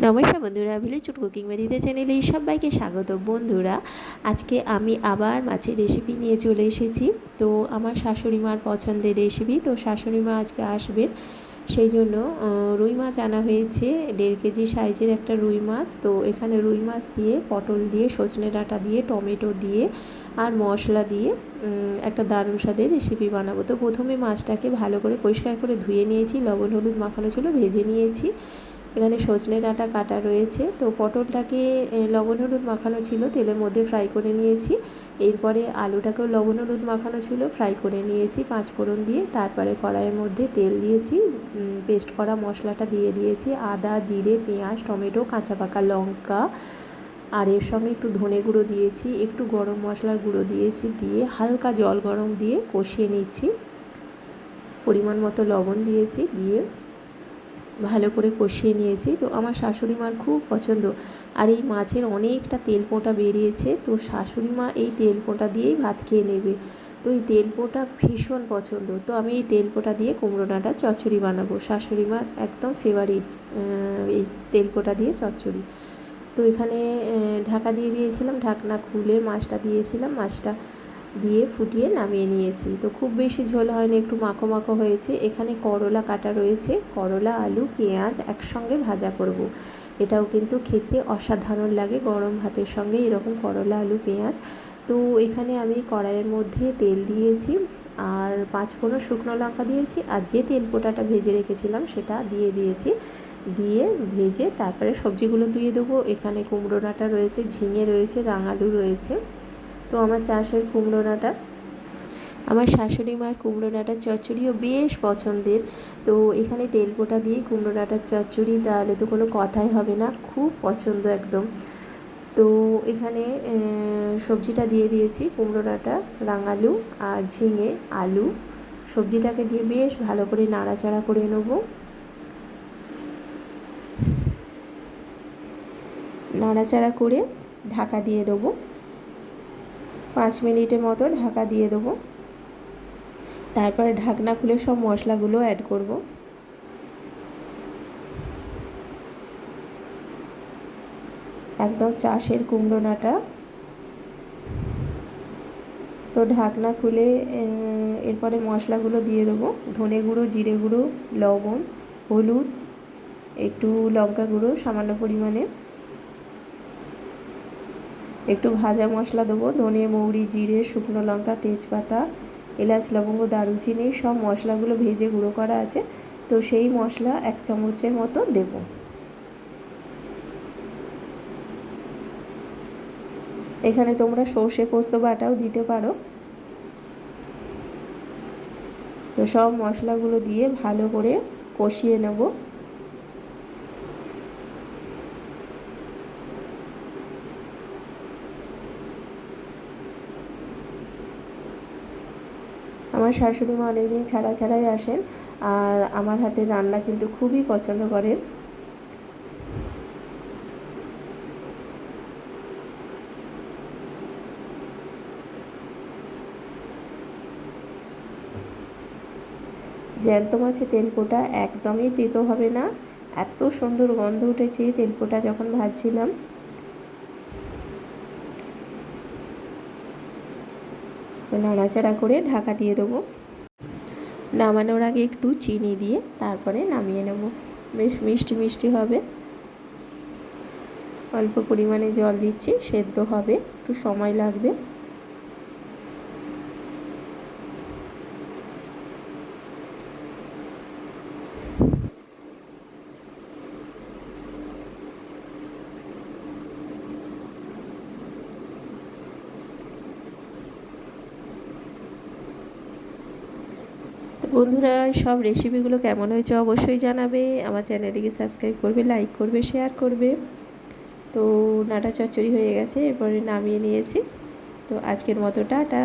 নমস্কার বন্ধুরা village food cooking মেডিতে চ্যানেলে সবাইকে স্বাগত। বন্ধুরা, আজকে আমি আবার মাছের রেসিপি নিয়ে চলে এসেছি। তো আমার শাশুড়ি মার পছন্দের রেসিপি তো শাশুড়ি মা আজকে আসবেন। সেই জন্য রুই মাছ আনা হয়েছে, দেড় কেজি সাইজের একটা রুই মাছ। তো এখানে রুই মাছ দিয়ে, পটল দিয়ে, সজনে ডাঁটা দিয়ে, টমেটো দিয়ে আর মশলা দিয়ে একটা দারুণ স্বাদের রেসিপি বানাবো। তো প্রথমে মাছটাকে ভালো করে পরিষ্কার করে ধুয়ে নিয়েছি, লবণ, হলুদ মাখানো ছিল, ভেজে নিয়েছি। এখানে সজনে ডাঁটা কাটা রয়েছে। তো পটলটাকে লবণ হলুদ মাখানো ছিল, তেলের মধ্যে ফ্রাই করে নিয়েছি। এরপরে আলুটাকেও লবণ হলুদ মাখানো ছিল ফ্রাই করে নিয়েছি পাঁচ ফোড়ন দিয়ে। তারপরে কড়াইয়ের মধ্যে তেল দিয়েছি পেস্ট করা মশলাটা দিয়ে দিয়েছি, আদা, জিরে, পেঁয়াজ, টমেটো, কাঁচা পাকা লঙ্কা। আর এর সঙ্গে একটু ধনে গুঁড়ো দিয়েছি, একটু গরম মশলার গুঁড়ো দিয়েছি দিয়ে হালকা জল গরম দিয়ে কষিয়ে নিচ্ছি। পরিমাণ মতো লবণ দিয়েছি দিয়ে ভালো করে কষিয়ে নিয়েছি। তো আমার শাশুড়ি মার খুব পছন্দ। আর এই মাছের অনেকটা তেল পোঁটা বেরিয়েছে। তো শাশুড়ি মা এই তেল পোঁটা দিয়েই ভাত খেয়ে নেবে। তো এই তেল পোঁটা ভীষণ পছন্দ। তো আমি এই তেল পোঁটা দিয়ে কুমড়ো ডাঁটা চচ্চড়ি বানাবো। শাশুড়ি মার একদম ফেভারিট এই তেল পোঁটা দিয়ে চচ্চড়ি। তো এখানে ঢাকা দিয়ে দিয়েছিলাম। ঢাকনা খুলে মাছটা দিয়েছিলাম। মাছটা দিয়ে ফুটিয়ে নামিয়ে নিয়েছি। তো খুব বেশি ঝোল হয়নি, একটু মাখো মাখো হয়েছে। এখানে করলা কাটা রয়েছে, করলা, আলু, পেঁয়াজ একসঙ্গে ভাজা করব। এটাও কিন্তু খেতে অসাধারণ লাগে গরম ভাতের সঙ্গে, এরকম করলা, আলু, পেঁয়াজ। তো এখানে আমি কড়াইয়ের মধ্যে তেল দিয়েছি আর পাঁচ ফোড়ন শুকনো লঙ্কা দিয়েছি আর যে তেল পোটাটা ভেজে রেখেছিলাম সেটা দিয়ে দিয়েছি। দিয়ে ভেজে তারপরে সবজিগুলো দিয়ে দেবো। এখানে কুমড়ো ডাঁটা রয়েছে, ঝিঙে রয়েছে, রাঙালু রয়েছে। তো আমার চাষের কুমড়ো ডাঁটা। আমার শাশুড়ি মার কুমড়ো ডাঁটার চচ্চড়িও বেশ পছন্দের। তো এখানে তেল পোটা দিয়ে কুমড়ো ডাঁটার চচ্চড়ি তাহলে তো কোনো কথাই হবে না, খুব পছন্দ একদম। তো এখানে সবজিটা দিয়ে দিয়েছি কুমড়ো ডাঁটা, রাঙালু আর ঝিঙে, আলু। সবজিটাকে দিয়ে বেশ ভালো করে নাড়াচাড়া করে নেব। নাড়াচাড়া করে ঢাকা দিয়ে দেবো। পাঁচ মিনিটের মতো ঢাকা দিয়ে দেবো। তারপরে ঢাকনা খুলে সব মশলাগুলো অ্যাড করব। একদম চাষের কুমড়ো নাটা তো ঢাকনা খুলে এরপরে মশলাগুলো দিয়ে দেবো। ধনে গুঁড়ো, জিরে গুঁড়ো, লবণ, হলুদ, একটু লঙ্কা গুঁড়ো সামান্য পরিমাণে। একটু ভাজা মশলা দেবো। ধনে মৌরি, জিরে, শুকনো লঙ্কা, তেজপাতা, এলাচ, লবঙ্গ, দারুচিনি, সব মশলাগুলো ভেজে গুঁড়ো করা আছে। তো সেই মশলা এক চামচের মতো দেব। এখানে তোমরা সর্ষে পোস্ত বাটাও দিতে পারো। তো সব মশলাগুলো দিয়ে ভালো করে কষিয়ে নেব। আমার শাশুড়ি মা অনেকদিন ছাড়া ছাড়াই আসেন আর আমার হাতের রান্না কিন্তু খুবই পছন্দ করেন। জ্যান্ত মাছে তেলপোটা একদমই তেতো হবে না। এত সুন্দর গন্ধ উঠেছে তেলপোটা যখন ভাজছিলাম। নাড়াচাড়া করে ঢাকা দিয়ে দেবো। নামানোর আগে একটু চিনি দিয়ে তারপরে নামিয়ে নেব। বেশ মিষ্টি মিষ্টি হবে। অল্প পরিমাণে জল দিচ্ছি, সেদ্ধ হবে, একটু সময় লাগবে। বন্ধুরা, সব রেসিপিগুলো কেমন হয়েছে অবশ্যই জানাবে। আমার চ্যানেলটিকে সাবস্ক্রাইব করবে লাইক করবে শেয়ার করবে। তো নাটা চচ্চড়ি হয়ে গেছে, এরপরে নামিয়ে নিয়েছি। তো আজকের মতো, টাটা।